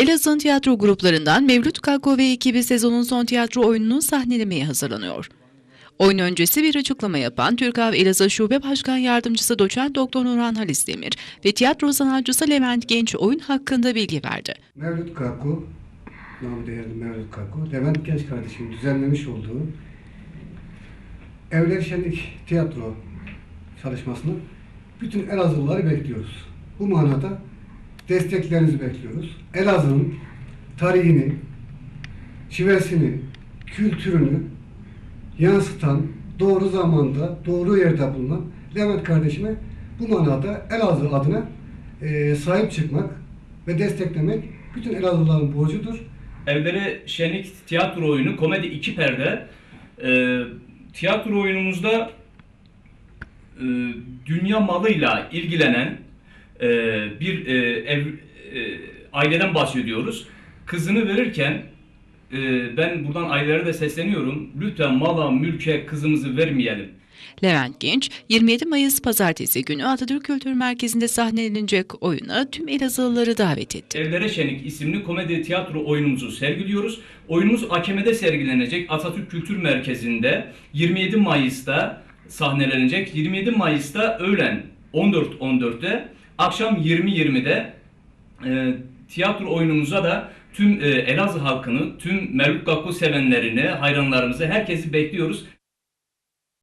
Elazığ'ın tiyatro gruplarından Mevlüt Kakko ve ekibi sezonun son tiyatro oyununu sahnelemeye hazırlanıyor. Oyun öncesi bir açıklama yapan Türkav Elazığ Şube Başkan Yardımcısı Doçent Doktor Nurhan Halis Demir ve tiyatro sanatçısı Levent Genç oyun hakkında bilgi verdi. Mevlüt Kakku, namı değerli Mevlüt Kakku, Levent Genç kardeşimin düzenlemiş olduğu Evler Şenlik tiyatro çalışmasını bütün Elazığlıları bekliyoruz. Bu manada desteklerinizi bekliyoruz. Elazığ'ın tarihini, şivesini, kültürünü yansıtan, doğru zamanda, doğru yerde bulunan Levent kardeşime bu manada Elazığ adına eee, sahip çıkmak ve desteklemek bütün Elazığlıların borcudur. Evlere Şenlik tiyatro oyunu komedi iki perde. Ee, tiyatro oyunumuzda e, dünya malıyla ilgilenen e, bir e, ev e, aileden bahsediyoruz. Kızını verirken e, ben buradan ailelere de sesleniyorum. Lütfen mala, mülke kızımızı vermeyelim. Levent Genç, 27 Mayıs Pazartesi günü Atatürk Kültür Merkezi'nde sahnelenecek oyuna tüm Elazığlıları davet etti. Evlere Şenlik isimli komedi tiyatro oyunumuzu sergiliyoruz. Oyunumuz AKM'de sergilenecek Atatürk Kültür Merkezi'nde 27 Mayıs'ta sahnelenecek. 27 Mayıs'ta öğlen 14.14'te akşam 20.20'de e, tiyatro oyunumuza da tüm e, Elazığ halkını, tüm Mevlüt Gakko sevenlerini, hayranlarımızı, herkesi bekliyoruz.